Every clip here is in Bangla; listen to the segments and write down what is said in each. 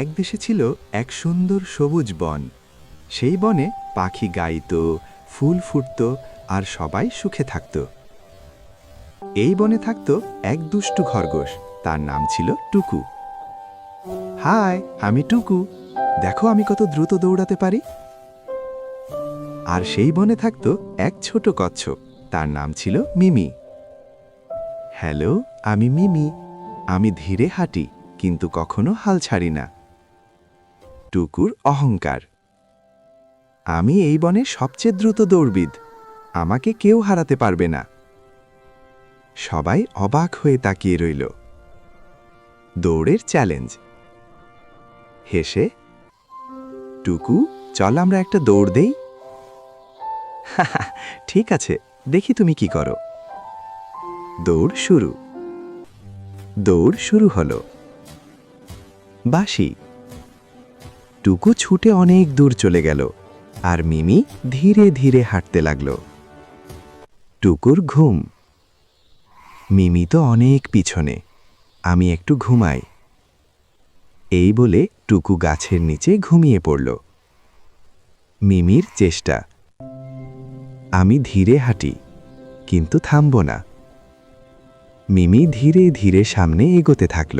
এক দেশে ছিল এক সুন্দর সবুজ বন। সেই বনে পাখি গাইত, ফুল ফুটত আর সবাই সুখে থাকত। এই বনে থাকত এক দুষ্টু খরগোশ, তার নাম ছিল টুকু। হাই, আমি টুকু। দেখো আমি কত দ্রুত দৌড়াতে পারি। আর সেই বনে থাকত এক ছোট কচ্ছপ, তার নাম ছিল মিমি। হ্যালো, আমি মিমি। আমি ধীরে হাঁটি, কিন্তু কখনো হাল ছাড়ি না। টুকুর অহংকার। আমি এই বনে সবচেয়ে দ্রুত দৌড়বিদ, আমাকে কেউ হারাতে পারবে না। সবাই অবাক হয়ে তাকিয়ে রইল। দৌড়ের চ্যালেঞ্জ। হেসে, টুকু, চল আমরা একটা দৌড় দেই। ঠিক আছে, দেখি তুমি কি করো। দৌড় শুরু। দৌড় শুরু হলো। বাসি টুকু ছুটে অনেক দূর চলে গেল, আর মিমি ধীরে ধীরে হাঁটতে লাগল। টুকুর ঘুম। মিমি তো অনেক পিছনে, আমি একটু ঘুমাই। এই বলে টুকু গাছের নিচে ঘুমিয়ে পড়ল। মিমির চেষ্টা। আমি ধীরে হাঁটি, কিন্তু থামব না। মিমি ধীরে ধীরে সামনে এগোতে থাকল।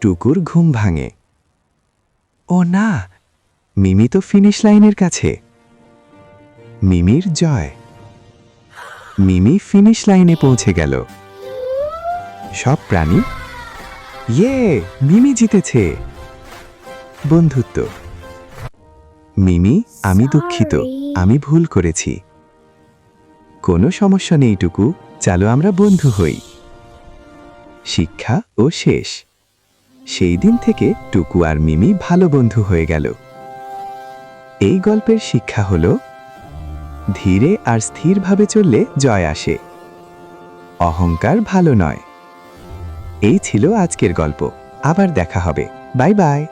টুকুর ঘুম ভাঙে। ও না, মিমি তো ফিনিশ লাইনের কাছে। মিমির জয়। মিমি ফিনিশ লাইনে পৌঁছে গেল। সব প্রাণী? ইয়ে মিমি জিতেছে। বন্ধুত্ব। মিমি, আমি দুঃখিত, আমি ভুল করেছি। কোনো সমস্যা নেই, টুকু। চলো আমরা বন্ধু হই। শিক্ষা ও শেষ। সেই দিন থেকে টুকু আর মিমি ভালো বন্ধু হয়ে গেল। এই গল্পের শিক্ষা হল, ধীরে আর স্থিরভাবে চললে জয় আসে। অহংকার ভালো নয়। এই ছিল আজকের গল্প। আবার দেখা হবে। Bye bye.